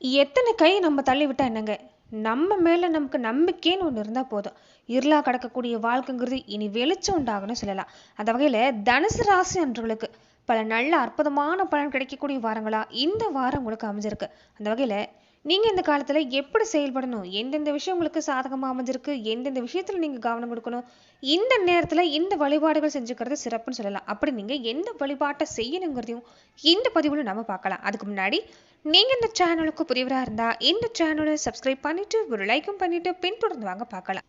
எத்தனை கை நம்ம தள்ளிவிட்டா என்னங்க? நம்ம மேல நமக்கு நம்பிக்கைன்னு ஒன்று இருந்தால் போதும். இருளாக கிடக்கக்கூடிய வாழ்க்கைங்கிறது இனி வெளிச்சம் உண்டாகணும் சொல்லலாம். அந்த வகையில் தனுசு ராசி அன்றவர்களுக்கு பல நல்ல அற்புதமான பலன் கிடைக்கக்கூடிய வாரங்களா இந்த வாரம் உங்களுக்கு அமைஞ்சிருக்கு. அந்த வகையில நீங்க இந்த காலத்துல எப்படி செயல்படணும்? எந்தெந்த விஷயம் உங்களுக்கு சாதகமா அமைஞ்சிருக்கு? எந்தெந்த விஷயத்துல நீங்க கவனம் கொடுக்கணும்? இந்த நேரத்துல இந்த வழிபாடுகள் செஞ்சுக்கிறது சிறப்புன்னு சொல்லலாம். அப்படி நீங்க எந்த வழிபாட்டை செய்யணுங்கிறதையும் இந்த பதிவில் நம்ம பார்க்கலாம். அதுக்கு முன்னாடி நீங்க இந்த சேனலுக்கு புரியவராக இருந்தா இந்த சேனலை சப்ஸ்கிரைப் பண்ணிட்டு ஒரு லைக்கும் பண்ணிட்டு பின்தொடர்ந்து வாங்க பார்க்கலாம்.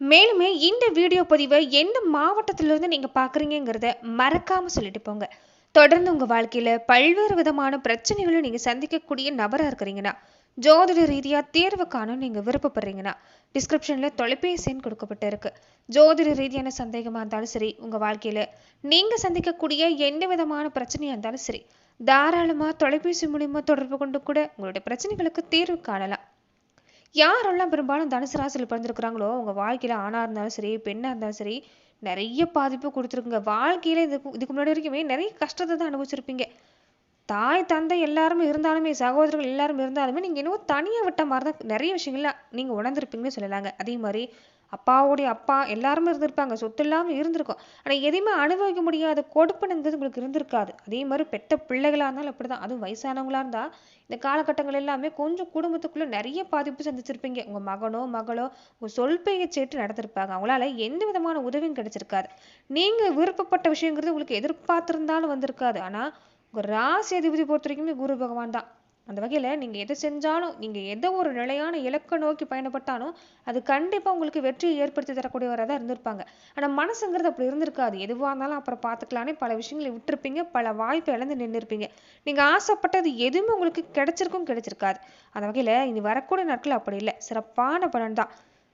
மேலுமே இந்த வீடியோ பதிவை எந்த மாவட்டத்திலிருந்து நீங்க பார்க்குறீங்கிறத மறக்காம சொல்லிட்டு போங்க. தொடர்ந்து உங்க வாழ்க்கையில பல்வேறு விதமான பிரச்சனைகளை நீங்க சந்திக்கக்கூடிய நபரா இருக்கிறீங்கன்னா ஜோதிட ரீதியா தேர்வு காண நீங்க விருப்பப்படுறீங்கன்னா டிஸ்கிரிப்ஷன்ல தொலைபேசி எண் கொடுக்கப்பட்டு இருக்கு. ஜோதிட ரீதியான சந்தேகமா இருந்தாலும் சரி உங்க வாழ்க்கையில நீங்க சந்திக்கக்கூடிய எந்த விதமான பிரச்சனையா இருந்தாலும் சரி தாராளமா தொலைபேசி மூலியமா தொடர்பு கொண்டு கூட உங்களுடைய பிரச்சனைகளுக்கு தீர்வு காணலாம். யாரெல்லாம் பெரும்பாலும் தனுசு ராசியில் பிறந்திருக்கிறாங்களோ உங்க வாழ்க்கையில ஆணாக இருந்தாலும் சரி பெண்ணா இருந்தாலும் சரி நிறைய பாதிப்பு கொடுத்துருக்குங்க. வாழ்க்கையில இதுக்கு இதுக்கு முன்னாடி வரைக்குமே நிறைய கஷ்டத்தை தான் அனுபவிச்சிருப்பீங்க. தாய் தந்தை எல்லாருமே இருந்தாலுமே சகோதரர்கள் எல்லாரும் இருந்தாலுமே நீங்க இன்னும் தனியா விட்ட மாதிரி தான் நிறைய விஷயங்கள்ல நீங்க உணர்ந்திருப்பீங்கன்னு சொல்லலாங்க. அதே மாதிரி அப்பாவுடைய அப்பா எல்லாருமே இருந்திருப்பாங்க. சொத்து இல்லாமல் இருந்திருக்கும். ஆனால் எதையுமே அனுபவிக்க முடியாத கொடுப்பனுங்கிறது உங்களுக்கு இருந்திருக்காது. அதே மாதிரி பெத்த பிள்ளைகளாக இருந்தாலும் அப்படி தான் அதுவும் வயசானவங்களாக இருந்தால் இந்த காலகட்டங்கள் எல்லாமே கொஞ்சம் குடும்பத்துக்குள்ளே நிறைய பாதிப்பு சந்திச்சிருப்பீங்க. உங்கள் மகனோ மகளோ உங்கள் சொல் சேற்று நடத்திருப்பாங்க. அவங்களால எந்த விதமான உதவியும் கிடைச்சிருக்காது. நீங்கள் விருப்பப்பட்ட விஷயங்கிறது உங்களுக்கு எதிர்பார்த்திருந்தாலும் வந்திருக்காது. ஆனால் உங்கள் ராசி அதிபதி பொறுத்த வரைக்குமே குரு பகவான் தான். அந்த வகையில நீங்க எதை செஞ்சாலும் நீங்க எதை ஒரு நிலையான இலக்கை நோக்கி பயணப்பட்டாலும் அது கண்டிப்பா உங்களுக்கு வெற்றியை ஏற்படுத்தி தரக்கூடியவராக தான் இருந்திருப்பாங்க. ஆனா மனசுங்கிறது அப்படி இருந்திருக்காது. எதுவா இருந்தாலும் அப்புறம் பார்த்துக்கலான்னு பல விஷயங்களை விட்டுருப்பீங்க. பல வாய்ப்பு இழந்து நின்றுருப்பீங்க நீங்க ஆசைப்பட்டது எதுவுமே உங்களுக்கு கிடைச்சிருக்கும் கிடைச்சிருக்காது. அந்த வகையில இனி வரக்கூடிய நாட்கள் அப்படி இல்லை. சிறப்பான பலன் தான்.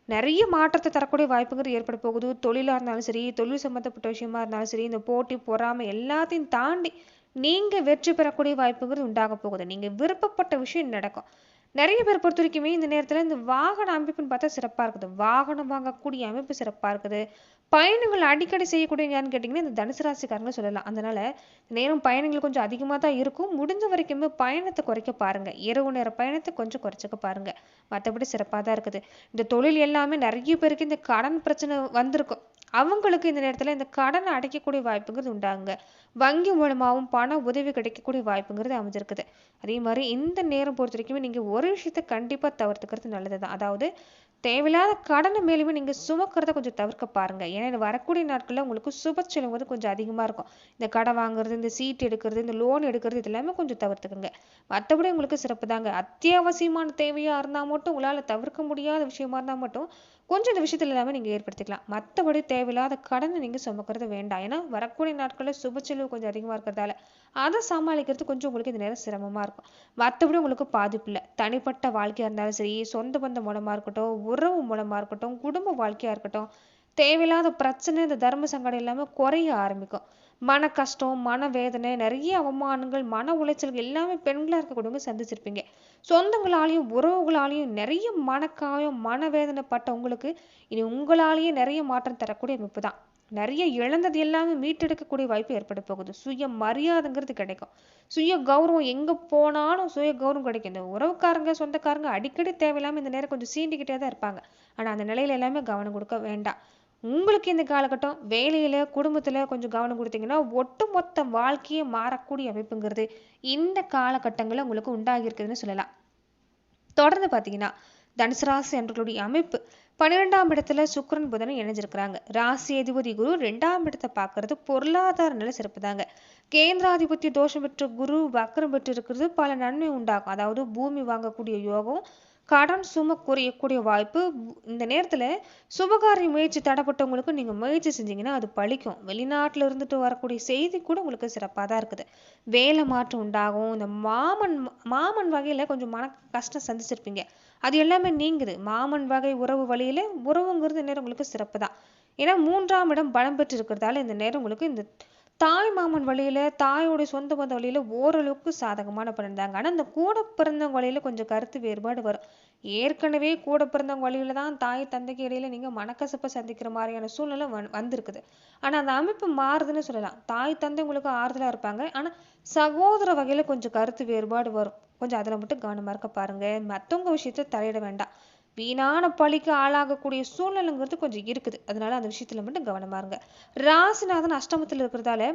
நிறைய மாற்றத்தை தரக்கூடிய வாய்ப்புங்கிறது ஏற்பட போகுது. தொழிலா இருந்தாலும் சரி தொழில் சம்மந்தப்பட்ட விஷயமா இருந்தாலும் சரி இந்த போட்டி பொறாமை எல்லாத்தையும் தாண்டி நீங்க வெற்றி பெறக்கூடிய வாய்ப்புங்கிறது உண்டாக போகுது. நீங்க விருப்பப்பட்ட விஷயம் நடக்கும். நிறைய பேர் பொறுத்த வரைக்குமே இந்த நேரத்துல இந்த வாகன அமைப்புன்னு பார்த்தா சிறப்பா இருக்குது. வாகனம் வாங்கக்கூடிய அமைப்பு சிறப்பா இருக்குது. பயணங்கள் அடிக்கடி செய்யக்கூடியவங்கன்னு கேட்டிங்கன்னா இந்த தனுசு ராசிக்காரங்க சொல்லலாம். அதனால நேரம் பயணங்கள் கொஞ்சம் அதிகமா தான் இருக்கும். முடிஞ்ச வரைக்குமே பயணத்தை குறைக்க பாருங்க. இரவு நேர பயணத்தை கொஞ்சம் குறைச்சிக்க பாருங்க. மற்றபடி சிறப்பாக தான் இருக்குது. இந்த தொழில் எல்லாமே நிறைய பேருக்கு இந்த கடன் பிரச்சனை வந்திருக்கும். அவங்களுக்கு இந்த நேரத்துல இந்த கடனை அடைக்கக்கூடிய வாய்ப்புங்கிறது உண்டாங்க. வங்கி மூலமாகவும் பண உதவி கிடைக்கக்கூடிய வாய்ப்புங்கிறது அமைஞ்சிருக்குது. அதே மாதிரி இந்த நேரம் பொறுத்த வரைக்குமே நீங்க ஒரு விஷயத்த கண்டிப்பா தவிர்த்துக்கிறது நல்லதுதான். அதாவது தேவையில்லாத கடனை மேலுமே நீங்க சுமக்கிறத கொஞ்சம் தவிர்க்க பாருங்க. ஏன்னா இது வரக்கூடிய நாட்கள்ல உங்களுக்கு சுப செலவு வந்து கொஞ்சம் அதிகமா இருக்கும். இந்த கடன் வாங்குறது இந்த சீட் எடுக்கிறது இந்த லோன் எடுக்கிறது இது எல்லாமே கொஞ்சம் தவிர்த்துக்குங்க. மற்றபடி உங்களுக்கு சிறப்பு தாங்க அத்தியாவசியமான தேவையா இருந்தா மட்டும் உங்களால தவிர்க்க முடியாத விஷயமா இருந்தா மட்டும் கொஞ்சம் இந்த விஷயத்துல எல்லாமே நீங்க ஏற்படுத்திக்கலாம். மற்றபடி தேவையில்லாத கடனை நீங்க சுமக்கிறது வேண்டாம். ஏன்னா வரக்கூடிய நாட்களில் சுப செலவு கொஞ்சம் அதிகமா இருக்கிறதால அதை சமாளிக்கிறது கொஞ்சம் உங்களுக்கு இந்த நேரம் சிரமமா இருக்கும். மற்றபடி உங்களுக்கு பாதிப்பு இல்லை. தனிப்பட்ட வாழ்க்கையா இருந்தாலும் சரி சொந்த பந்தம் மூலமா இருக்கட்டும் உறவு மூலமா இருக்கட்டும் குடும்ப வாழ்க்கையா இருக்கட்டும் தேவையில்லாத பிரச்சனை இந்த தர்ம சங்கடம் எல்லாமே குறைய ஆரம்பிக்கும். மன கஷ்டம் மன வேதனை நிறைய அவமானங்கள் மன உளைச்சல்கள் எல்லாமே பெண்களா இருக்கக்கூடியவங்க சந்திச்சிருப்பீங்க. சொந்தங்களாலையும் உறவுகளாலையும் நிறைய மனக்காயம் மனவேதனை பட்ட உங்களுக்கு இனி உங்களாலேயே நிறைய மாற்றம் தரக்கூடிய அமைப்பு தான். நிறைய இழந்தது எல்லாமே மீட்டெடுக்கக்கூடிய வாய்ப்பு ஏற்பட போகுது. சுய மரியாதைங்கிறது கிடைக்கும். சுய கௌரவம் எங்க போனாலும் சுய கௌரவம் கிடைக்கும். இந்த உறவுக்காரங்க சொந்தக்காரங்க அடிக்கடி தேவையில்லாம இந்த நேரம் கொஞ்சம் சீண்டிக்கிட்டே தான் இருப்பாங்க. ஆனா அந்த நிலையில எல்லாமே கவனம் கொடுக்க வேண்டாம். உங்களுக்கு இந்த காலகட்டம் வேலையில குடும்பத்துல கொஞ்சம் கவனம் கொடுத்தீங்கன்னா ஒட்டுமொத்த வாழ்க்கையே மாறக்கூடிய அமைப்புங்கிறது இந்த காலகட்டங்களில் உங்களுக்கு உண்டாகி இருக்குதுன்னு சொல்லலாம். தொடர்ந்து பாத்தீங்கன்னா தனுசு ராசி அன்றர்களுடைய அமைப்பு பன்னிரெண்டாம் இடத்துல சுக்கரன் புதனும் இணைஞ்சிருக்கிறாங்க. ராசி அதிபதி குரு ரெண்டாம் இடத்தை பார்க்கறது பொருளாதார நிலை சிறப்பு தாங்க கேந்திராதிபத்திய தோஷம் பெற்ற குரு வக்கரம் பெற்று இருக்கிறது பல நன்மை உண்டாகும். அதாவது பூமி வாங்கக்கூடிய யோகம் கடன் சும குறையக்கூடிய வாய்ப்பு இந்த நேரத்தில் சுபகாரிய முயற்சி தடப்பட்டவங்களுக்கு நீங்கள் முயற்சி செஞ்சீங்கன்னா அது பழிக்கும். வெளிநாட்டில் இருந்துட்டு வரக்கூடிய செய்தி கூட உங்களுக்கு சிறப்பாக தான் இருக்குது. வேலை மாற்றம் உண்டாகும். இந்த மாமன் மாமன் வகையில் கொஞ்சம் மன கஷ்டம் சந்திச்சிருப்பீங்க. அது எல்லாமே நீங்குது. மாமன் வகை உறவு வழியில் உறவுங்கிறது நேரம் உங்களுக்கு சிறப்பு தான். ஏன்னா மூன்றாம் இடம் பலம் பெற்று இருக்கிறதால இந்த நேரம் உங்களுக்கு இந்த தாய் மாமன் வழியில தாயோட சொந்த பந்த வழியில ஓரளவுக்கு சாதகமான பிறந்தாங்க. ஆனால் ஆனா இந்த கூட பிறந்தவங்க வழியில கொஞ்சம் கருத்து வேறுபாடு வரும். ஏற்கனவே கூட பிறந்தவங்க வழியில் தான் தாய் தந்தைக்கு இடையில நீங்க மனக்கசப்பை சந்திக்கிற மாதிரியான சூழ்நிலை வந் வந்திருக்குது. ஆனா அந்த அமைப்பு மாறுதுன்னு சொல்லலாம். தாய் தந்தை உங்களுக்கு ஆறுதலா இருப்பாங்க. ஆனா சகோதர வகையில கொஞ்சம் கருத்து வேறுபாடு வரும். கொஞ்சம் அதில் மட்டும் கவனமாக இருக்க பாருங்க. மற்றவங்க விஷயத்த தலையிட வேண்டாம். வீணான பழிக்கு ஆளாகக்கூடிய சூழ்நிலைங்கிறது கொஞ்சம் இருக்குது. அதனால அந்த விஷயத்துல மட்டும் கவனமா இருங்க. ராசிநாதன் அஷ்டமத்தில் இருக்கிறதால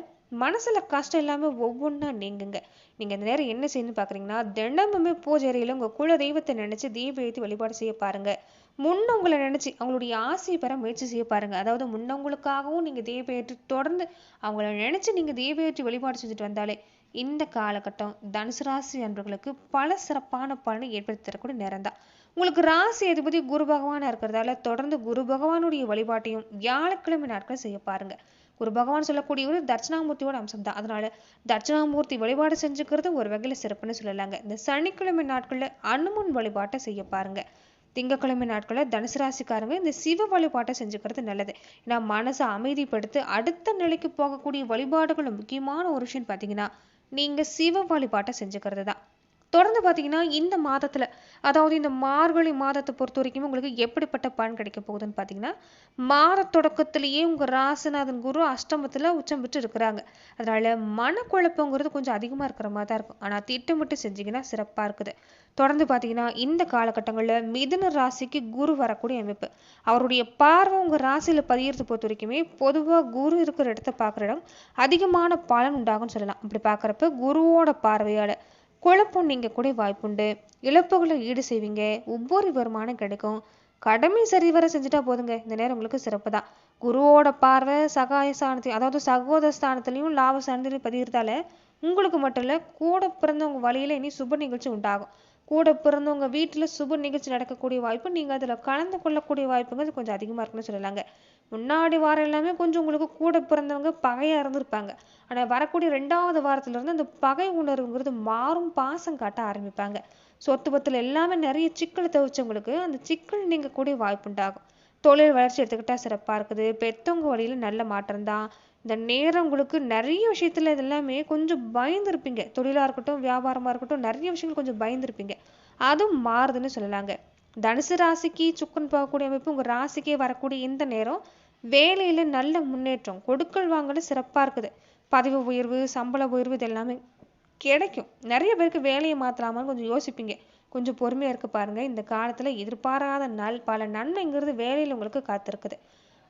மனசுல கஷ்டம் எல்லாமே ஒவ்வொன்றா நீங்குங்க. நீங்க இந்த நேரம் என்ன செய்யணும்னு பாக்குறீங்கன்னா தினமுமே பூஜை அறையில உங்க குல தெய்வத்தை நினைச்சு தீப ஏற்றி வழிபாடு செய்ய பாருங்க. முன்னவங்களை நினைச்சு அவங்களுடைய ஆசையை பெற முயற்சி செய்ய பாருங்க. அதாவது முன்னவங்களுக்காகவும் நீங்க தீப ஏற்றி தொடர்ந்து அவங்கள நினைச்சு நீங்க தீப ஏற்றி வழிபாடு செஞ்சுட்டு வந்தாலே இந்த காலகட்டம் தனுசு ராசி அன்பர்களுக்கு பல சிறப்பான பலனை ஏற்படுத்தி தரக்கூடிய நேரம் தான் உங்களுக்கு ராசி அதிபதி குரு பகவானாக இருக்கிறதால தொடர்ந்து குரு பகவானுடைய வழிபாட்டையும் வியாழக்கிழமை நாட்கள் செய்ய பாருங்க. குரு பகவான் சொல்லக்கூடியவர் தட்சிணாமூர்த்தியோட அம்சம் தான் அதனால தட்சிணாமூர்த்தி வழிபாடு செஞ்சுக்கிறது ஒரு வகையில் சிறப்புன்னு சொல்லலாங்க. இந்த சனிக்கிழமை நாட்களில் அனுமன் வழிபாட்டை செய்ய பாருங்க. திங்கட்கிழமை நாட்களில் தனுசு ராசிக்காரங்க இந்த சிவ வழிபாட்டை செஞ்சுக்கிறது நல்லது. ஏன்னா மனசை அமைதிப்படுத்தி அடுத்த நிலைக்கு போகக்கூடிய வழிபாடுகளும் முக்கியமான ஒரு விஷயம் பார்த்தீங்கன்னா நீங்கள் சிவ வழிபாட்டை செஞ்சுக்கிறது தான் தொடர்ந்து பார்த்தீங்கன்னா இந்த மாதத்தில் அதாவது இந்த மார்கழி மாதத்தை பொறுத்த வரைக்கும் உங்களுக்கு எப்படிப்பட்ட பலன் கிடைக்க போகுதுன்னு பார்த்தீங்கன்னா மாத தொடக்கத்திலேயே உங்கள் ராசிநாதன் குரு அஷ்டமத்தில் உச்சம் பெற்று இருக்கிறாங்க. அதனால மனக்குழப்பங்கிறது கொஞ்சம் அதிகமாக இருக்கிற மாதிரி தான் இருக்கும். ஆனால் திட்டமிட்டு செஞ்சீங்கன்னா சிறப்பாக இருக்குது. தொடர்ந்து பார்த்தீங்கன்னா இந்த காலகட்டங்களில் மிதுன ராசிக்கு குரு வரக்கூடிய அமைப்பு. அவருடைய பார்வை உங்கள் ராசியில் பதியறது பொறுத்த வரைக்குமே பொதுவாக குரு இருக்கிற இடத்த பார்க்குற இடம் அதிகமான பலன் உண்டாகும்னு சொல்லலாம். அப்படி பார்க்குறப்ப குருவோட பார்வையால் குழப்பம் நீங்க கூட வாய்ப்புண்டு. இழப்புகளை ஈடு செய்வீங்க. ஒவ்வொரு வருமானம் கிடைக்கும். கடமை சரிவர செஞ்சுட்டா போதுங்க. இந்த நேரம் உங்களுக்கு சிறப்பு தான் குருவோட பார்வை சகாய ஸ்தானத்தையும் அதாவது சகோதர ஸ்தானத்திலையும் லாப ஸ்தானத்திலையும் பதிகிறதால உங்களுக்கு மட்டும் இல்லை கூட பிறந்தவங்க வழியில இனி சுப நிகழ்ச்சி உண்டாகும். கூட பிறந்தவங்க வீட்டுல சுப நிகழ்ச்சி நடக்கக்கூடிய வாய்ப்பு நீங்க அதுல கலந்து கொள்ளக்கூடிய வாய்ப்புங்கிறது கொஞ்சம் அதிகமா இருக்குன்னு சொல்லலாங்க. முன்னாடி வாரம் எல்லாமே கொஞ்சம் உங்களுக்கு கூட பிறந்தவங்க பகையாக இருந்திருப்பாங்க. ஆனா வரக்கூடிய ரெண்டாவது வாரத்துல இருந்து அந்த பகை உணர்வுங்கிறது மாறும் பாசம் காட்ட ஆரம்பிப்பாங்க. சொத்து பத்தில் எல்லாமே நிறைய சிக்கல் தவிச்சவங்களுக்கு அந்த சிக்கல் நீங்கக்கூடிய கூடிய வாய்ப்பு உண்டாகும். தொழில் வளர்ச்சி எடுத்துக்கிட்டா சிறப்பா இருக்குது. பெத்தவங்க வழியில நல்ல மாற்றம் தான். இந்த நேரம் உங்களுக்கு நிறைய விஷயத்துல இது எல்லாமே கொஞ்சம் பயந்துருப்பீங்க. தொழிலா இருக்கட்டும் வியாபாரமா இருக்கட்டும் நிறைய விஷயங்கள் கொஞ்சம் பயந்துருப்பீங்க. அதுவும் மாறுதுன்னு சொல்லலாங்க. தனுசு ராசிக்கு சுக்கன் போகக்கூடிய அமைப்பு உங்க ராசிக்கே வரக்கூடிய இந்த நேரம் வேலையில நல்ல முன்னேற்றம் கொடுக்கல் வாங்கல சிறப்பா இருக்குது. பதிவு உயர்வு சம்பள உயர்வு இது எல்லாமே கிடைக்கும். நிறைய பேருக்கு வேலையை மாத்தலாமான்னு கொஞ்சம் யோசிப்பீங்க. கொஞ்சம் பொறுமையா இருக்க பாருங்க. இந்த காலத்துல எதிர்பாராத நல் பல நன்மைங்கிறது வேலையில உங்களுக்கு காத்திருக்குது.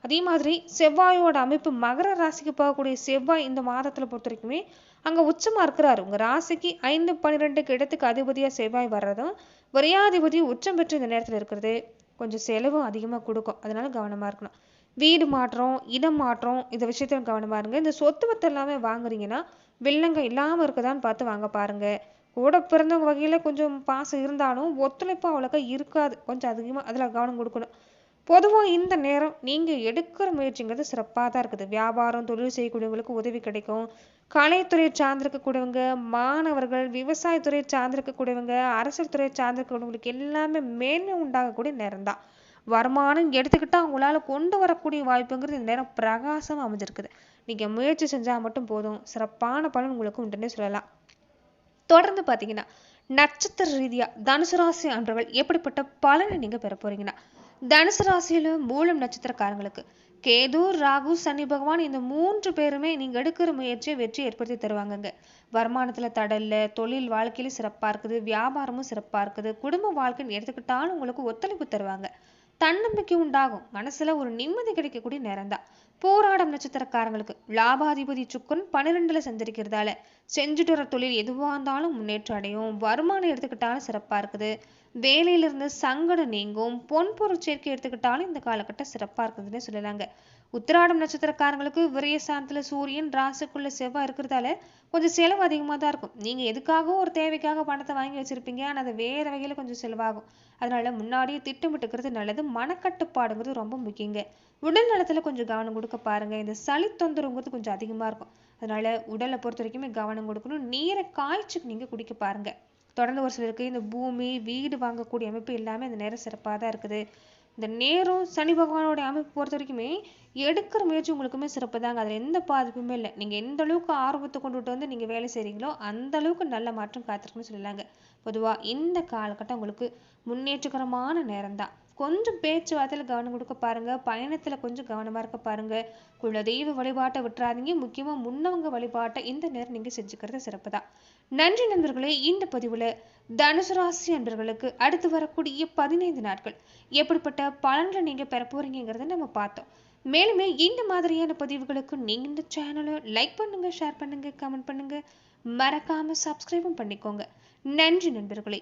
அதே மாதிரி செவ்வாயோட அமைப்பு மகர ராசிக்கு போகக்கூடிய செவ்வாய் இந்த மாதத்தில் பொறுத்த வரைக்குமே அங்கே உச்சமாக இருக்கிறாரு. உங்கள் ராசிக்கு ஐந்து பன்னிரெண்டுக்கு இடத்துக்கு அதிபதியாக செவ்வாய் வர்றதும் விரையாதிபதி உச்சம் பெற்று இந்த நேரத்தில் இருக்கிறது. கொஞ்சம் செலவும் அதிகமாக கொடுக்கும். அதனால கவனமாக இருக்கணும். வீடு மாற்றம் இடம் மாற்றம் இந்த விஷயத்துல கவனமாக இருங்க. இந்த சொத்து பத்து எல்லாமே வாங்குறீங்கன்னா வில்லங்க இல்லாமல் இருக்குதான்னு பார்த்து வாங்க பாருங்க. கூட பிறந்தவங்க வகையில் கொஞ்சம் பாசம் இருந்தாலும் ஒத்துழைப்பு அவ்வளோக்கா இருக்காது. கொஞ்சம் அதிகமாக அதில் கவனம் கொடுக்கணும். பொதுவா இந்த நேரம் நீங்க எடுக்கிற முயற்சிங்கிறது சிறப்பாக தான் இருக்குது. வியாபாரம் தொழில் செய்யக்கூடியவங்களுக்கு உதவி கிடைக்கும். கலைத்துறை சார்ந்திருக்கக்கூடியவங்க மாணவர்கள் விவசாயத்துறை சார்ந்திருக்கக்கூடியவங்க அரசியல் துறை சார்ந்திருக்கக்கூடியவங்களுக்கு எல்லாமே மேன்மை உண்டாகக்கூடிய நேரம் தான். வருமானம் எடுத்துக்கிட்டா அவங்களால கொண்டு வரக்கூடிய வாய்ப்புங்கிறது இந்த நேரம் பிரகாசம் அமைஞ்சிருக்குது. நீங்க முயற்சி செஞ்சா மட்டும் போதும். சிறப்பான பலன் உங்களுக்கு உண்டுன்னு சொல்லலாம். தொடர்ந்து பார்த்தீங்கன்னா நட்சத்திர ரீதியா தனுசு ராசி அன்றவர்கள் எப்படிப்பட்ட பலனை நீங்க பெற போறீங்கன்னா தனுசு ராசியில மூலம் நட்சத்திரக்காரங்களுக்கு கேது ராகு சனி பகவான் இந்த மூன்று பேருமே நீங்க எடுக்கிற முயற்சியை வெற்றி ஏற்படுத்தி தருவாங்கங்க. வருமானத்துல தடல்ல தொழில் வாழ்க்கையில சிறப்பா இருக்குது வியாபாரமும் சிறப்பா இருக்குது குடும்ப வாழ்க்கைன்னு எடுத்துக்கிட்டாலும் உங்களுக்கு ஒத்துழைப்பு தருவாங்க. தன்னம்பிக்கை உண்டாகும் மனசுல ஒரு நிம்மதி கிடைக்கக்கூடிய நேரம் தான் போராடம் நட்சத்திரக்காரங்களுக்கு லாபாதிபதி சுக்கன் பன்னிரெண்டுல செஞ்சிருக்கிறதால செஞ்சுட்டு வர தொழில் எதுவாக இருந்தாலும் முன்னேற்றம் அடையும் வருமானம் எடுத்துக்கிட்டாலும் சிறப்பா இருக்குது வேலையிலிருந்து சங்கடம் நீங்கும் பொன் பொருள் சேர்க்கை எடுத்துக்கிட்டாலும் இந்த காலகட்டம் சிறப்பாக இருக்குதுன்னு சொல்லலாங்க. உத்திராடம் நட்சத்திரக்காரங்களுக்கு விரயஸ்தானத்துல சூரியன் ராசிக்குள்ள செவ்வாய் இருக்கிறதால கொஞ்சம் செலவு அதிகமாக தான் இருக்கும். நீங்கள் எதுக்காகவும் ஒரு தேவைக்காக பணத்தை வாங்கி வச்சிருப்பீங்க. ஆனால் அது வேறு வகையில் கொஞ்சம் செலவாகும். அதனால முன்னாடியே திட்டமிட்டுக்கிறது நல்லது. மனக்கட்டுப்பாடுங்கிறது ரொம்ப முக்கியங்க. உடல் நலத்தில் கொஞ்சம் கவனம் கொடுக்க பாருங்க. இந்த சளி தொந்தரவுங்கிறது கொஞ்சம் அதிகமாக இருக்கும். அதனால உடலை பொறுத்த வரைக்குமே கவனம் கொடுக்கணும். நீரை காய்ச்சிக்கு நீங்கள் குடிக்க பாருங்க. தொடர்ந்து ஒரு சிலருக்கு இந்த பூமி வீடு வாங்கக்கூடிய அமைப்பு எல்லாமே இந்த நேரம் சிறப்பாக தான் இருக்குது. இந்த நேரம் சனி பகவானோட அமைப்பு பொறுத்த வரைக்குமே எடுக்கிற முயற்சி உங்களுக்குமே சிறப்பு தாங்க. அதில் எந்த பாதிப்புமே இல்லை. நீங்கள் எந்த அளவுக்கு ஆர்வத்தை கொண்டுட்டு வந்து நீங்கள் வேலை செய்கிறீங்களோ அந்த அளவுக்கு நல்ல மாற்றம் காத்திருக்குன்னு சொல்லலாங்க. பொதுவாக இந்த காலகட்டம் உங்களுக்கு முன்னேற்றகரமான நேரம் தான். கொஞ்சம் பேச்சுவார்த்தையில் கவனம் கொடுக்க பாருங்க. பயணத்தில் கொஞ்சம் கவனமாக இருக்க பாருங்க. குலதெய்வ வழிபாட்டை விட்டுறாதீங்க. முக்கியமாக முன்னவங்க வழிபாட்டை இந்த நேரம் நீங்கள் செஞ்சுக்கிறது சிறப்பு தான். நன்றி நண்பர்களே இந்த பதிவுல தனுசு ராசி நண்பர்களுக்கு அடுத்து வரக்கூடிய பதினைந்து நாட்கள் எப்படிப்பட்ட பலன்களை நீங்க பெற போறீங்கிறத நம்ம பார்த்தோம். மேலுமே இந்த மாதிரியான பதிவுகளுக்கு நீங்க இந்த சேனலை லைக் பண்ணுங்க ஷேர் பண்ணுங்க கமெண்ட் பண்ணுங்க. மறக்காம சப்ஸ்கிரைபும் பண்ணிக்கோங்க. நன்றி நண்பர்களே.